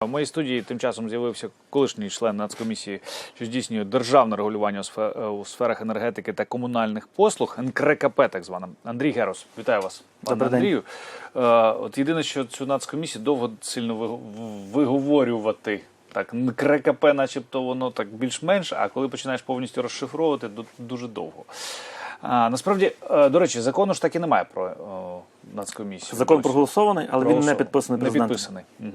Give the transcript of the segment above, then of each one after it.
В моїй студії тим часом з'явився колишній член нацкомісії, що здійснює державне регулювання у е, сферах енергетики та комунальних послуг, НКРКП так звана. Андрій Герос. Вітаю вас, пане Добрий день. Андрію. Е, От єдине, що цю нацкомісію довго сильно виговорювати. Так, НКРКП, начебто, воно так більш-менш, а коли починаєш повністю розшифровувати, ду- дуже довго. А, насправді, е, до речі, закону ж так і немає про е, нацкомісію. Закон проголосований, але він не підписаний Не підписаний. Угу.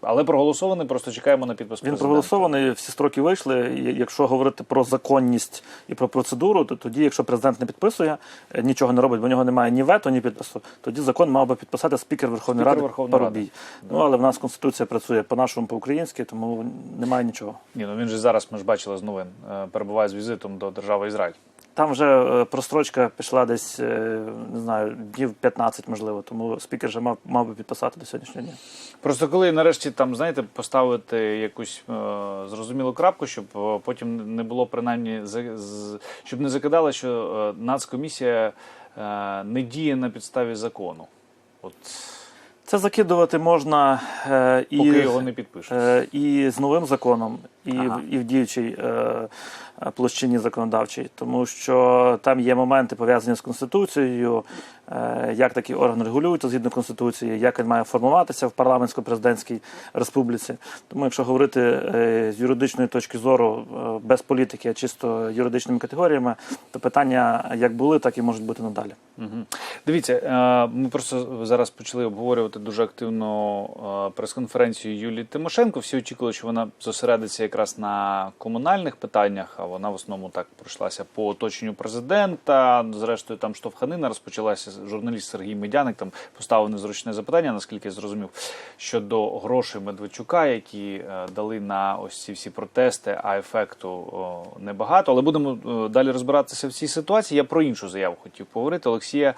Але проголосований, просто чекаємо на підпис Він проголосований, всі строки вийшли. Якщо говорити про законність і про процедуру, то тоді, якщо президент не підписує, е, нічого не робить, бо в нього немає ні вето, ні підпису, тоді закон мав би підписати спікер Верховної Спікер Ради Верховної Парубій. Ради. Ну але в нас конституція працює по-нашому, по-українськи, тому немає нічого. Ні, ну він же зараз, ми ж бачили з новин, е, перебуває з візитом до держави Ізраїль. Там вже е, прострочка пішла десь е, не знаю, днів 15, можливо, тому спікер вже мав, мав би підписати до сьогоднішнього дня. Просто коли нарешті там, знаєте, поставити якусь е, зрозумілу крапку, щоб е, потім не було принаймні з- щоб не закидали, що е, нацкомісія е, не діє на підставі закону. От Це закидувати можна е, і, поки його не підпишуть. е, і з новим законом, і, Ага. в, і в діючій е, площині законодавчій, тому що там є моменти пов'язані з конституцією, е, як такі органи регулюються згідно конституції, як він має формуватися в парламентсько-президентській республіці. Тому, якщо говорити е, з юридичної точки зору, е, без політики, а чисто юридичними категоріями, то питання як були, так і можуть бути надалі. Мгм. Дивіться, е, ми просто зараз почали обговорювати дуже активно е, прес-конференцію Юлії Тимошенко. Всі очікували, що вона зосередиться якраз на комунальних питаннях, а вона в основному так пройшлася по оточенню президента. Зрештою, там штовханина розпочалася. Журналіст Сергій Медяник там поставив незручне запитання, наскільки я зрозумів, щодо грошей Медведчука, які е, дали на ось ці всі протести, а ефекту небагато. Але будемо е, далі розбиратися в цій ситуації. Я про іншу заяву хотів поговорити. Олексія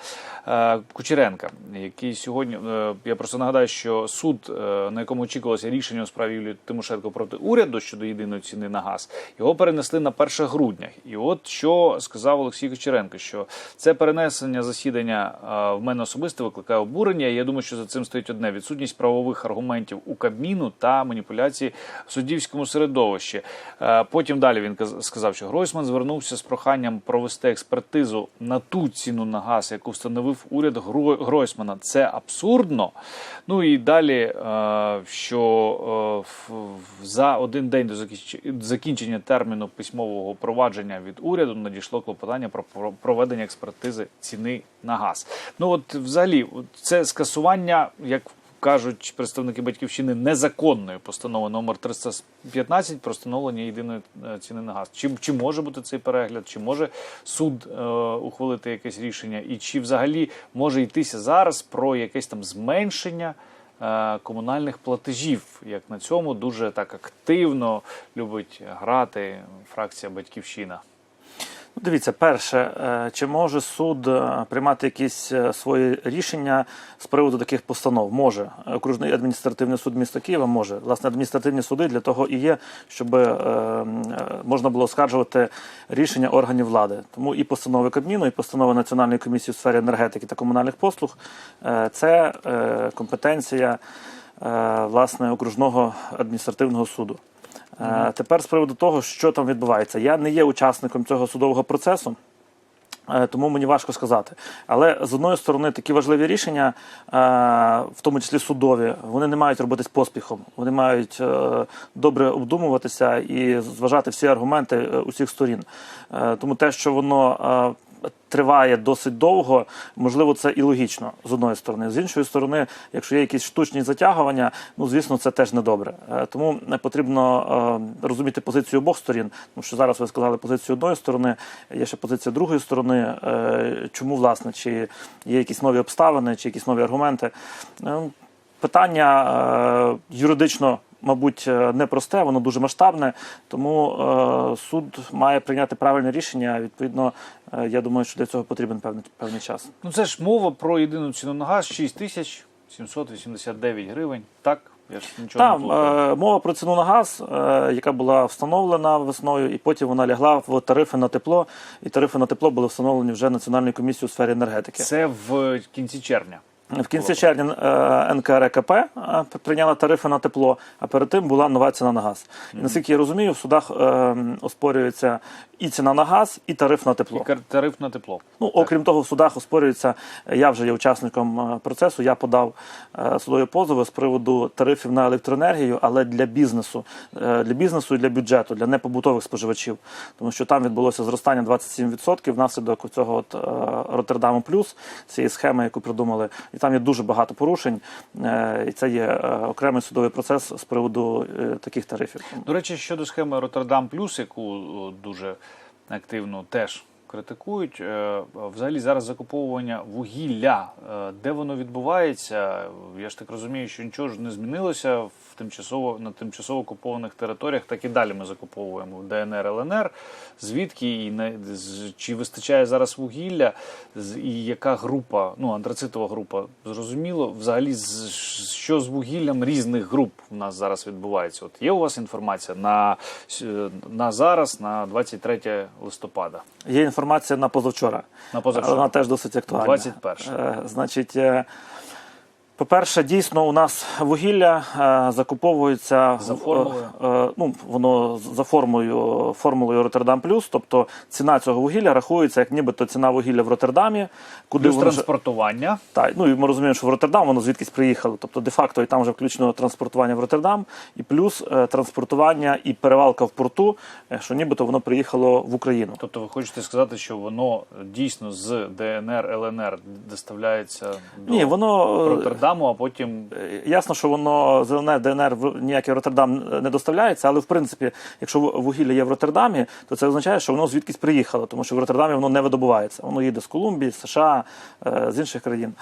е, Кучеренка, який сьогодні я просто нагадаю, що суд, на якому очікувалося рішення у справі Юлії Тимошенко проти уряду щодо єдиної ціни на газ, його перенесли на 1 грудня. І от що сказав Олексій Кучеренко, що це перенесення засідання е, в мене особисто викликає обурення. Я думаю, що за цим стоїть одне відсутність правових аргументів у Кабміну та маніпуляції в суддівському середовищі. Е, Потім далі він сказав, що Гройсман звернувся з проханням провести експертизу на ту ціну на газ, яку встановив уряд Гройсмана. Це абсурдно. Ну і далі, е, що за один день до закінч- закінчення терміну письмового провадження від уряду надійшло клопотання про про- проведення експертизи ціни на газ. Ну от взагалі, це скасування, як кажуть представники батьківщини, незаконної постанови номер 315 про встановлення єдиної е, ціни на газ. Чи, чи може бути цей перегляд, чи може суд е, ухвалити якесь рішення, і чи взагалі може йтися зараз про якесь там зменшення комунальних платежів, як на цьому дуже так активно любить грати фракція Батьківщина. Ну, Дивіться, перше, е, чи може суд е, приймати якісь е, свої рішення з приводу таких постанов? Може. Окружний адміністративний суд міста Києва може. Власне, адміністративні суди для того і є, щоб можна було оскаржувати рішення органів влади. Тому і постанови Кабміну, і постанови Національної комісії у сфері енергетики та комунальних послуг це компетенція власне окружного адміністративного суду. Е, Тепер з приводу того, що там відбувається. Я не є учасником цього судового процесу. е, Тому мені важко сказати. Але з одної сторони такі важливі рішення, е, в тому числі судові, вони не мають робитись поспіхом. Вони мають добре обдумуватися і зважати всі аргументи усіх сторін. Тому те, що воно триває досить довго, можливо, це і логічно з одної сторони. З іншої сторони, якщо є якісь штучні затягування, ну звісно, це теж недобре. Е, Тому е, потрібно е, розуміти позицію обох сторін. Тому що зараз ви сказали позицію одної сторони, є ще позиція другої сторони. Е, Чому власне чи є якісь нові обставини, чи якісь нові аргументи? Питання юридично. Мабуть, е, непросте, воно дуже масштабне, тому е, суд має прийняти правильне рішення. Відповідно, е, я думаю, що для цього потрібен певний певний час. Ну це ж мова про єдину ціну на газ 6 тисяч 789 гривень. Так? Я ж нічого Там не мова про ціну на газ, яка була встановлена весною, і потім вона лягла в тарифи на тепло. І тарифи на тепло були встановлені вже Національною комісією у сфері енергетики. Це в кінці червня. В кінці червня е, НКРКП е, прийняла тарифи на тепло, а перед тим була нова ціна на газ. І наскільки я розумію, в судах е, оспорюється і ціна на газ, і тариф на тепло. І тариф на тепло. Ну, окрім того, в судах оспорюється. Я вже є учасником процесу. Я подав судові позови з приводу тарифів на електроенергію, але для бізнесу, для бізнесу і для бюджету, для непобутових споживачів, тому що там відбулося зростання 27% внаслідок цього от Роттердаму плюс цієї схеми, яку придумали, і там є дуже багато порушень. е, І це є е, окремий судовий процес з приводу е, таких тарифів. До речі, щодо схеми Роттердам Плюс, яку дуже активно теж критикують, взагалі зараз закуповування вугілля, де воно відбувається? Я ж так розумію, що нічого ж не змінилося в тимчасово на тимчасово окупованих територіях. Так і далі ми закуповуємо в ДНР, ЛНР. Звідки і не чи вистачає зараз вугілля, і яка група, ну антрацитова група, зрозуміло, взагалі з- що з вугіллям різних груп у нас зараз відбувається. От є у вас інформація на, на зараз, на 23 листопада, Є інформація на позавчора. на позавчора. Вона теж досить актуальна. 21. Е, Значить, е, по-перше, дійсно, у нас вугілля е, закуповується За формулою? е, е, ну, воно за формулою, формулою Роттердам Плюс. Тобто ціна цього вугілля рахується як нібито ціна вугілля в Роттердамі, куди Плюс воно транспортування. так, ну і ми розуміємо, що в Роттердам воно звідкись приїхало. Тобто, де-факто і там вже включено транспортування в Роттердам, і плюс е, транспортування і перевалка в порту, е, що нібито воно приїхало в Україну. Тобто ви хочете сказати, що воно дійсно з ДНР, ЛНР доставляється до Ні, воно е, Роттердаму, а потім Е, Ясно, що воно з ЛНР, ДНР в ніякий Роттердам не доставляється, але в принципі, якщо вугілля є в Роттердамі, то це означає, що воно звідкись приїхало, тому що в Роттердамі воно не видобувається. Воно їде з Колумбії, з США, е, з інших країн.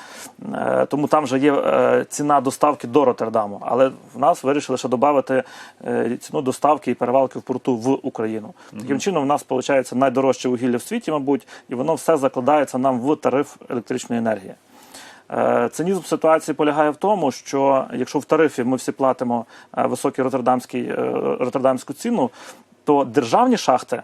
Е, Тому там вже є ціна доставки до Роттердаму. Але в нас вирішили ще додати ціну доставки і перевалки в порту в Україну. Таким чином, в нас виходить найдорожче вугілля в світі, мабуть, і воно все закладається нам в тариф електричної енергії. Е, Цинізм ситуації полягає в тому, що якщо в тарифі ми всі платимо високі високий роттердамський, е, роттердамську ціну, то державні шахти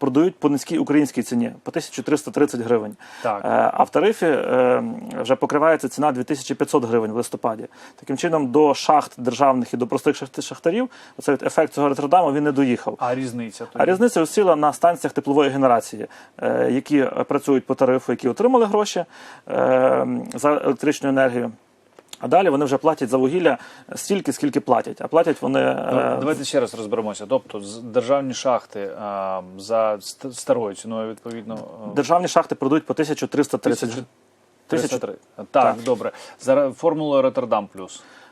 продають по низькій українській ціні по 1330 гривень. Так. Е, А в тарифі е, вже покривається ціна 2500 гривень в листопаді. Таким чином, до шахт державних і до простих шахт- шахтарів оцей ефект цього Роттердаму він не доїхав. а різниця тоді? А різниця осіла на станціях теплової генерації, е, які працюють по тарифу, які отримали гроші за електричну енергію. А далі вони вже платять за вугілля стільки, скільки платять. А платять вони Ну, е, Давайте ще раз розберемося. Тобто, державні шахти а, за ст- старою ціною, відповідно, державні шахти продають по 1330 тисячу- тисячу. 303. Так, добре. За формулою Роттердам плюс Е, е,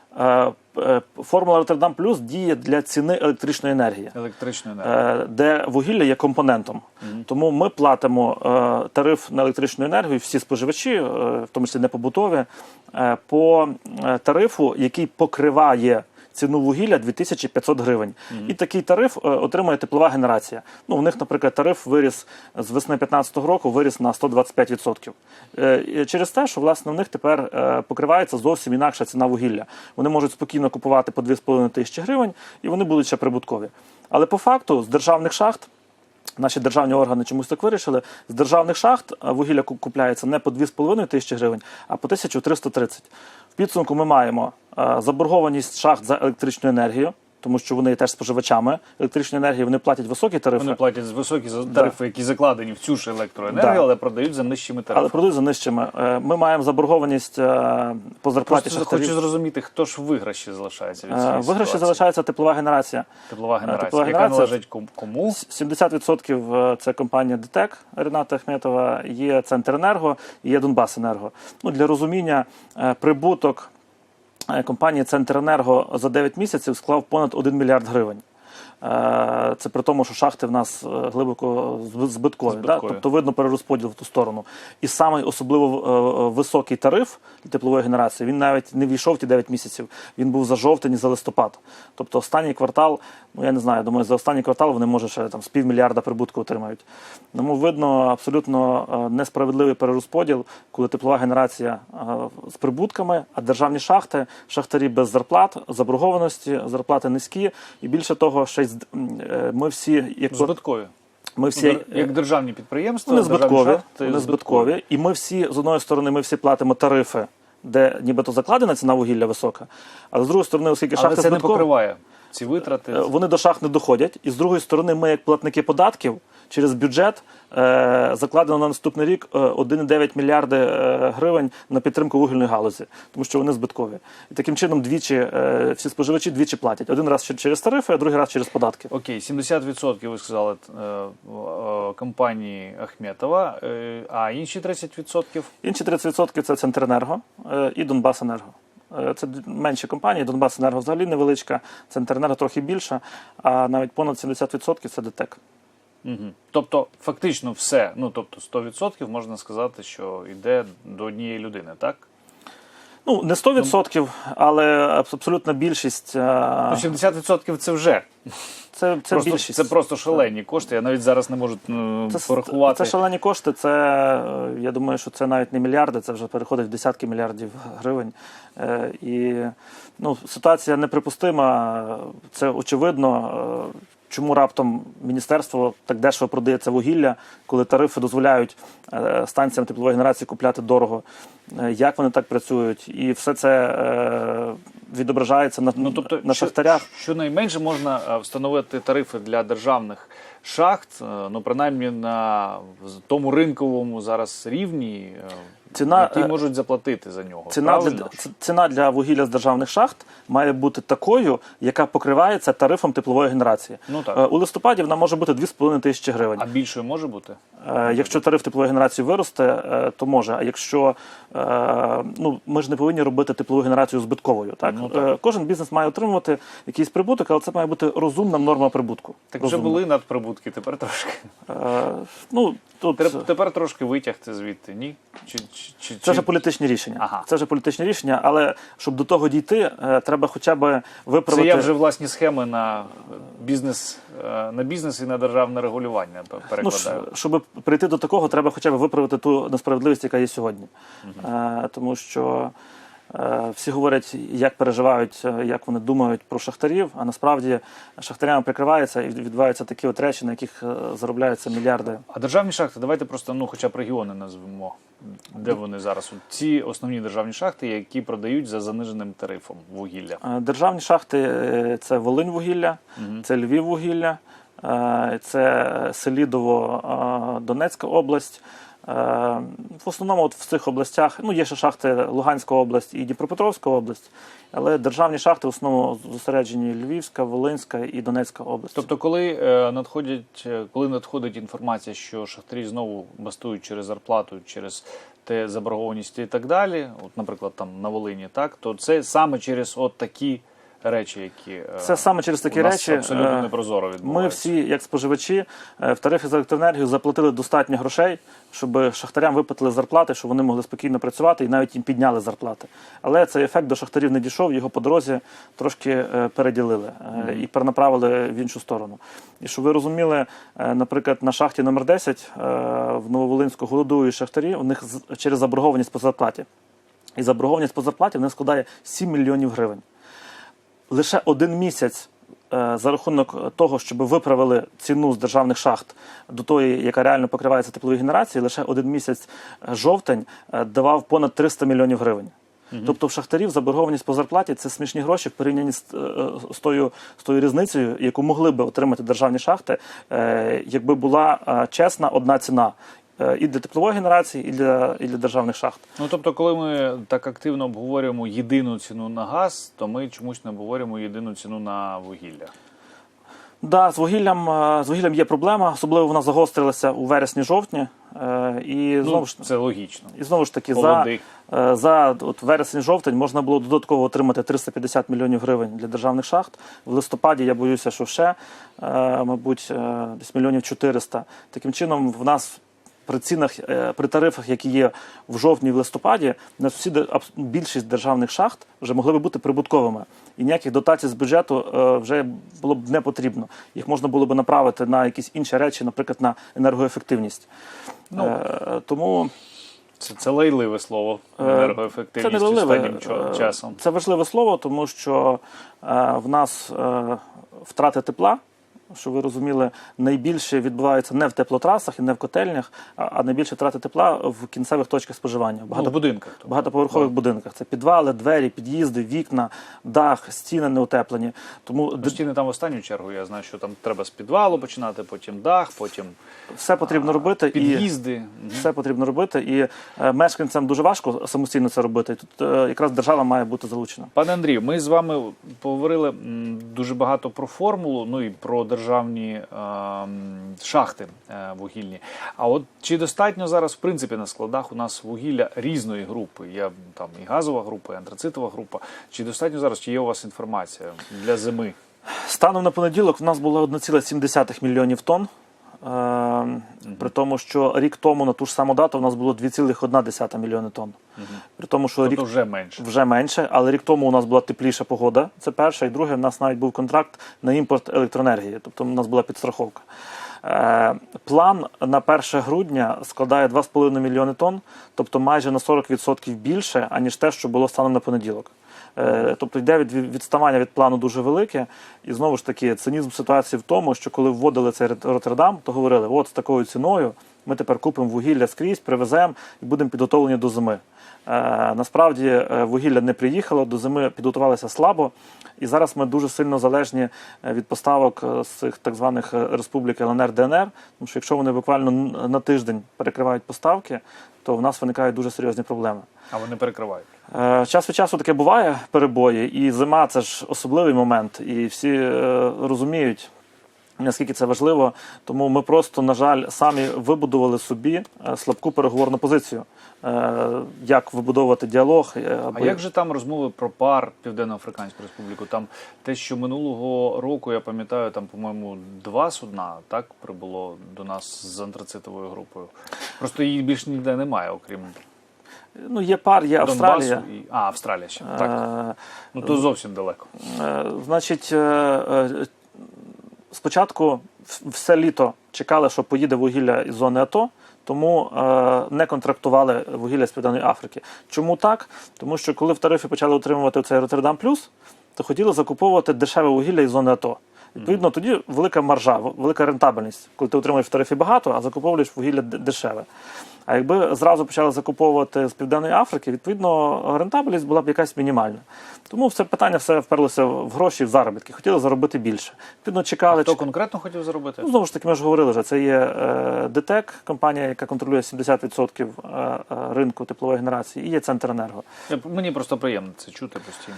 Формула Роттердам Плюс діє для ціни електричної енергії. електричної енергії. е, де вугілля є компонентом. Тому ми платимо е, тариф на електричну енергію, всі споживачі, е, в тому числі непобутові, е, по е, тарифу, який покриває. Ціну вугілля 2500 гривень. І такий тариф е, отримує теплова генерація. Ну, в них, наприклад, тариф виріс з весни 2015 року, виріс на 125%. Е, Через те, що власне в них тепер е, покривається зовсім інакша ціна вугілля. Вони можуть спокійно купувати по 2,5 тисячі гривень, і вони будуть ще прибуткові. Але по факту з державних шахт. Наші державні органи чомусь так вирішили. З державних шахт е, вугілля купляється не по 2,5 тисячі гривень, а по 1330. В підсумку ми маємо е, заборгованість шахт за електричну енергію, тому що вони є теж споживачами електричної енергії, вони платять високі тарифи, Вони платять високі тарифи, які закладені в цю ж електроенергію, Да. але продають за нижчими тарифами. але продають за нижчими. Е, Ми маємо заборгованість е, по зарплаті Просто хочу зрозуміти, хто ж виграші залишається від Е, цієї Виграші залишається теплова генерація. теплова генерація, теплова яка генерація- належить кому? 70% е, це компанія ДТЕК Рената Ахметова, є Центренерго і є Донбасенерго. Ну, для розуміння, прибуток компанії Центренерго за 9 місяців склав понад 1 мільярд гривень. Е, Це при тому, що шахти в нас е, глибоко зб- збиткові. Да? Тобто видно перерозподіл в ту сторону. І самий особливо е, високий тариф для теплової генерації він навіть не війшов ті 9 місяців. Він був за жовтень і за листопад. Тобто останній квартал, ну я не знаю, думаю, за останній квартал вони може ще там з півмільярда прибутку отримають. Тому видно абсолютно несправедливий перерозподіл, коли теплова генерація з прибутками, а державні шахти, шахтарі без зарплат, заборгованості, зарплати низькі. І більше того, ще й е, ми всі, як Збиткові. ми всі Як державні підприємства, вони державні збиткові, шахти вони збиткові, і ми всі з одної сторони, ми всі платимо тарифи де нібито закладена ціна вугілля висока, але з другої сторони, оскільки Але шахти це не покриває ці витрати. Е, Вони до шахт не доходять, і з другої сторони, ми, як платники податків, через бюджет е, закладено на наступний рік е, 1,9 мільярди е, гривень на підтримку вугільної галузі, тому що вони збиткові. І таким чином двічі е, всі споживачі двічі платять: один раз через тарифи, а другий раз через податки. Окей, 70% ви сказали е, е, компанії Ахметова, е, а інші 30%? Інші 30% це Центренерго е, і Донбасенерго. Е, Це менші компанії. Донбасенерго взагалі невеличка, Центренерго трохи більша, а навіть понад 70% це ДТЕК. Угу. Тобто, фактично все, ну тобто 100% можна сказати, що йде до однієї людини, так? Ну, не 100%, але абс- абсолютна більшість. е, Ну, 70% це вже. Це, це просто, більшість. це просто шалені кошти. Я навіть зараз не можу ну, Це, порахувати. це шалені кошти. Це е, я думаю, що це навіть не мільярди, це вже переходить в десятки мільярдів гривень. Е, І ну, ситуація неприпустима. Це очевидно. Чому раптом міністерство так дешево продає це вугілля, коли тарифи дозволяють е, станціям теплової генерації купляти дорого? Е, Як вони так працюють? І все це е, відображається на, Ну, тобто, на що- шахтарях. Щонайменше можна встановити тарифи для державних шахт, е, ну принаймні на тому ринковому зараз рівні, е, Ціна, які е, можуть заплатити за нього. Ціна для, правильно? ціна для вугілля з державних шахт має бути такою, яка покривається тарифом теплової генерації. Ну так. У листопаді вона може бути 2,5 тисячі гривень. А більшою може бути? Якщо тариф теплової генерації виросте, то може. А якщо ну ми ж не повинні робити теплову генерацію збитковою, так? Ну, так. Кожен бізнес має отримувати якийсь прибуток, але це має бути розумна норма прибутку. Так вже були надприбутки, тепер трошки. Е, Ну тут Теп- Тепер трошки витягти звідти, ні? Чи, чи, чи, Це вже чи- політичні рішення. Ага. Це вже політичні рішення, але щоб до того дійти, е, треба хоча б виправити. Це я вже власні схеми на бізнес, е, на бізнес і на державне регулювання пе- Ну, щоб прийти до такого, треба хоча б виправити ту несправедливість, яка є сьогодні. Е, тому що е, всі говорять, як переживають, е, як вони думають про шахтарів, а насправді шахтарями прикриваються і відбуваються такі от речі, на яких е, заробляються мільярди. А державні шахти, давайте просто ну, хоча б регіони назвемо. Де вони зараз? Ці основні державні шахти, які продають за заниженим тарифом вугілля. Е, Державні шахти е, це Волинь вугілля, це Львів вугілля, е, це Селідово, е, Донецька область. Е, В основному от в цих областях, ну є ще шахти Луганська область і Дніпропетровська область, але державні шахти в основному зосереджені Львівська, Волинська і Донецька область. Тобто, коли е, надходять, е, коли надходить інформація, що шахтарі знову бастують через зарплату, через те заборгованість і так далі, от, наприклад, там на Волині, так, то це саме через от такі речі, які е, Це саме через такі у нас речі, абсолютно е, непрозоро Ми всі, як споживачі, е, в тарифі за електроенергію заплатили достатньо грошей, щоб шахтарям виплатили зарплати, щоб вони могли спокійно працювати і навіть їм підняли зарплати. Але цей ефект до шахтарів не дійшов, його по дорозі трошки переділили і перенаправили в іншу сторону. І щоб ви розуміли, наприклад, на шахті номер 10 е, в Нововолинську голодують шахтарі, у них через заборгованість по зарплаті. І заборгованість по зарплаті в них складає 7 мільйонів гривень лише один місяць е, за рахунок того, щоб виправили ціну з державних шахт до тої, яка реально покривається тепловою генерацією, лише один місяць е, жовтень е, давав понад 300 мільйонів гривень. Тобто в шахтарів заборгованість по зарплаті це смішні гроші в порівнянні з, з, тою, з тою різницею, яку могли би отримати державні шахти, якби була чесна одна ціна і для теплової генерації, і для, і для державних шахт. Ну тобто, коли ми так активно обговорюємо єдину ціну на газ, то ми чомусь не обговорюємо єдину ціну на вугілля. Да, з вугіллям е, з вугіллям є проблема, особливо вона загострилася у вересні-жовтні. Е, І знову Ну, це логічно. і знову ж таки за, Холоди. е, за от вересень-жовтень можна було додатково отримати 350 мільйонів гривень для державних шахт. В листопаді я боюся, що ще, мабуть, десь мільйонів 400. Таким чином, в нас при цінах, е, при тарифах, які є в жовтні і в листопаді, у нас всі більшість державних шахт вже могли би бути прибутковими. І ніяких дотацій з бюджету е, вже було б не потрібно. Їх можна було б направити на якісь інші речі, наприклад, на енергоефективність. Ну, Е, Тому Це, це лайливе слово. Енергоефективність це останнім часом. Це важливе слово, тому що е, в нас е, втрати тепла щоб ви розуміли, найбільше відбувається не в теплотрасах і не в котельнях, а найбільше трати тепла в кінцевих точках споживання. Ну, в будинках. тобто. багатоповерхових будинках. Це підвали, двері, під'їзди, вікна, дах, стіни не утеплені. Тому д- Стіни там в останню чергу. Я знаю, що там треба з підвалу починати, потім дах, потім все потрібно робити під'їзди. Мгм. все потрібно робити. І е, мешканцям дуже важко самостійно це робити. Тут е, якраз держава має бути залучена. Пане Андрію, ми з вами поговорили дуже багато про формулу, ну і про державні е, шахти е, вугільні. А от чи достатньо зараз, в принципі, на складах у нас вугілля різної групи? Є там і газова група, і антрацитова група. Чи достатньо зараз? Чи є у вас інформація для зими? Станом на понеділок в нас було 1,7 мільйонів тонн. Е, При тому, що рік тому на ту ж саму дату в нас було 2,1 мільйони тонн. При тому, що рік Тобто вже менше. вже менше, але рік тому у нас була тепліша погода. Це перше. І друге, в нас навіть був контракт на імпорт електроенергії, тобто у нас була підстраховка. Е, план на 1 грудня складає 2,5 мільйони тонн, тобто майже на 40% більше, аніж те, що було станом на понеділок. Е, Тобто йде від відставання від плану дуже велике. І знову ж таки, цинізм ситуації в тому, що коли вводили цей Рот- Роттердам, то говорили, от з такою ціною ми тепер купимо вугілля скрізь, привеземо і будемо підготовлені до зими. Е, Насправді е, вугілля не приїхало, до зими підготувалися слабо, і зараз ми дуже сильно залежні е, від поставок з цих так званих республік ЛНР ДНР. Тому що якщо вони буквально на тиждень перекривають поставки, то в нас виникають дуже серйозні проблеми. А вони перекривають. Час від часу таке буває перебої, і зима це ж особливий момент, і всі розуміють. Наскільки це важливо, тому ми просто, на жаль, самі вибудували собі е, слабку переговорну позицію. Е, Як вибудовувати діалог? е, А як же там розмови про пар Південно-Африканську Республіку? Там те, що минулого року, я пам'ятаю, там, по-моєму, два судна так прибуло до нас з антрацитовою групою. Просто її більш ніде немає, окрім Ну, є пар, є Австралія. Донбасу і. А, Австралія ще. Так. Е, Ну то зовсім далеко. Е, Значить, е, спочатку все літо чекали, що поїде вугілля із зони АТО, тому е, не контрактували вугілля з Південної Африки. Чому так? Тому що коли в тарифі почали отримувати цей Роттердам Плюс, то хотіли закуповувати дешеве вугілля із зони АТО. Відповідно, тоді велика маржа, велика рентабельність, коли ти отримуєш в тарифі багато, а закуповуєш вугілля дешеве. А якби зразу почали закуповувати з Південної Африки, відповідно, рентабельність була б якась мінімальна. Тому все питання все вперлося в гроші, в заробітки. Хотіли заробити більше. Відповідно, чекали. Хто чекали. конкретно хотів заробити? Ну, знову ж таки, ми ж говорили вже, це є е, ДТЕК, компанія, яка контролює 70% е, е, ринку теплової генерації, і є Центренерго. Я- Мені просто приємно це чути постійно.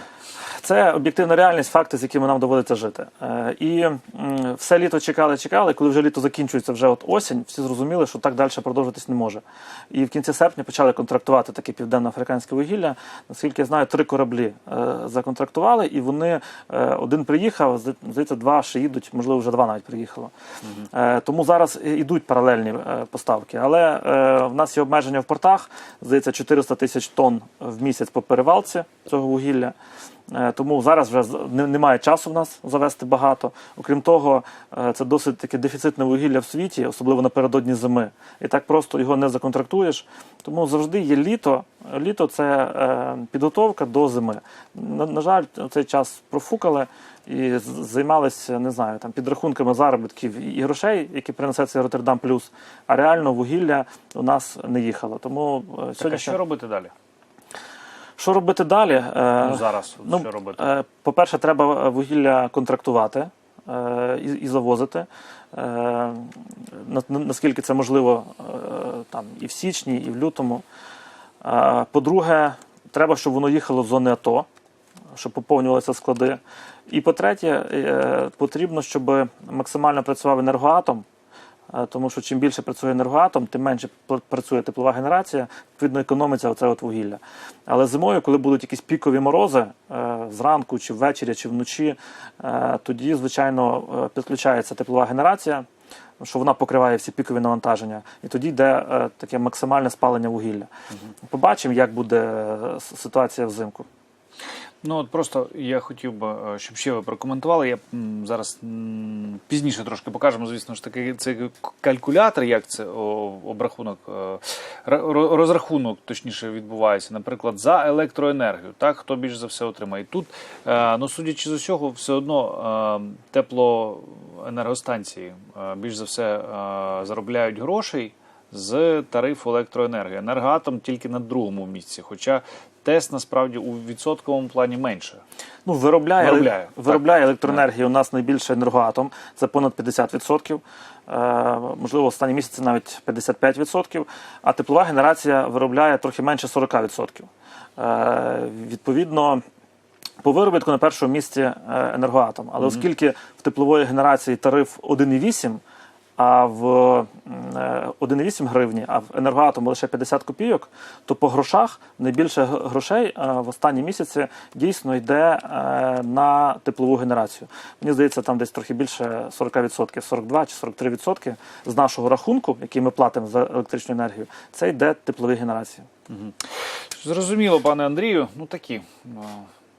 Це об'єктивна реальність, факти, з якими нам доводиться жити. І все літо чекали, чекали. Коли вже літо закінчується, вже от осінь, всі зрозуміли, що так далі продовжитись не може. І в кінці серпня почали контрактувати таке південно-африканське вугілля. Наскільки я знаю, три кораблі е, законтрактували, і вони е, один приїхав, зда- здається, два ще їдуть, можливо, вже два навіть приїхало. Е, Тому зараз ідуть паралельні поставки. Але в нас є обмеження в портах. Здається, 400 тисяч тонн в місяць по перевалці цього вугілля. Е, Тому зараз вже немає часу в нас завести багато. Окрім того, е, це досить таке дефіцитне вугілля в світі, особливо напередодні зими. І так просто його не законтрактуєш. Тому завжди є літо. Літо це е, підготовка до зими. На, жаль, цей час профукали і займалися, не знаю, там підрахунками заробітків і- грошей, які принесе цей Роттердам Плюс. А реально вугілля у нас не їхало. Тому Так, а сьогодні що робити далі? Що робити далі? Е, Ну зараз Ну, що робити? е, По-перше, треба вугілля контрактувати е, і, і завозити. На- на- Наскільки це можливо там, і в січні, і в лютому. По-друге, треба, щоб воно їхало в зони АТО, щоб поповнювалися склади. І по-третє, потрібно, щоб максимально працював енергоатом. Тому що чим більше працює енергоатом, тим менше працює теплова генерація, відповідно економиться оце от вугілля. Але зимою, коли будуть якісь пікові морози е, зранку, чи ввечері, чи вночі, е, тоді, звичайно, е, підключається теплова генерація, що вона покриває всі пікові навантаження, і тоді йде е, таке максимальне спалення вугілля. Побачимо, як буде ситуація взимку. Ну от просто я хотів би, е, щоб ще ви прокоментували. Я зараз пізніше трошки покажемо, звісно ж таки, це калькулятор, як це обрахунок, е, ра- ро- розрахунок, точніше, відбувається, наприклад, за електроенергію. Так, хто більш за все отримає. Тут, е, ну судячи з усього, все одно енергостанції е, більш за все заробляють грошей з тарифу електроенергії. Енергоатом тільки на другому місці, хоча ТЕС насправді у відсотковому плані менше. Ну, виробляє, Виробляє, виробляє, електроенергію у нас найбільше енергоатом, це понад 50%. Е, можливо, останні місяці навіть 55%, а теплова генерація виробляє трохи менше 40%. Е, відповідно, по виробітку на першому місці е, енергоатом. Але оскільки в теплової генерації тариф 1,8, а в е, 1,8 гривні, а в енергоатому лише 50 копійок, то по грошах найбільше грошей е, в останні місяці дійсно йде е, на теплову генерацію. Мені здається, там десь трохи більше 40%, 42 чи 43% з нашого рахунку, який ми платимо за електричну енергію, це йде теплові генерації. Зрозуміло, пане Андрію. Ну такі е,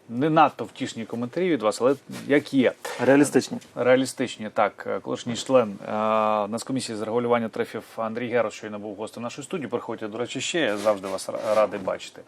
не надто втішні коментарі від вас, але як є. Реалістичні. Реалістичні, так, колишній член е, Нацкомісії з регулювання тарифів Андрій Герос щойно був гостем нашої студії. Приходьте, до речі, ще я завжди вас радий бачити.